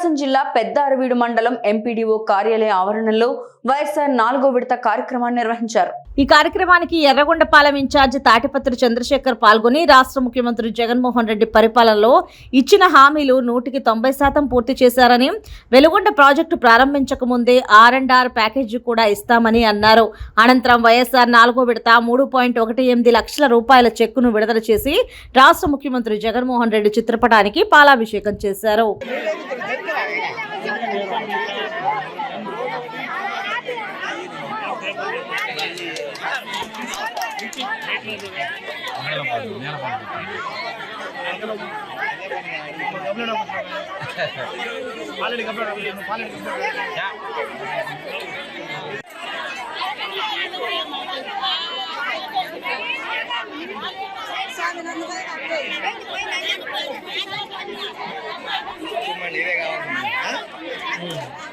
ప్రకాశం జిల్లా పెద్ద అరవీడు మండలం ఎంపీడీఓ కార్యాలయ ఆవరణలో వైఎస్ఆర్ నాలుగో విడత కార్యక్రమాన్ని నిర్వహించారు. ఈ కార్యక్రమానికి ఎర్రగొండపాలెం ఇన్ఛార్జ్ తాటిపత్రి చంద్రశేఖర్ పాల్గొని రాష్ట్ర ముఖ్యమంత్రి జగన్మోహన్ రెడ్డి పరిపాలనలో ఇచ్చిన హామీలు నూటికి తొంభై శాతం పూర్తి చేశారని వెలుగొండ ప్రాజెక్టు ప్రారంభించక ముందే ఆర్ అండ్ ఆర్ ప్యాకేజీ కూడా ఇస్తామని అన్నారు. అనంతరం వైఎస్ఆర్ నాలుగో విడత మూడు పాయింట్ ఒకటి ఎనిమిది లక్షల రూపాయల చెక్కును విడుదల చేసి రాష్ట్ర ముఖ్యమంత్రి జగన్మోహన్ రెడ్డి చిత్రపటానికి పాలాభిషేకం చేశారు. பாலடி கம்ப்ளைண்ட் பாலடி கம்ப்ளைண்ட் சாதனை Yeah.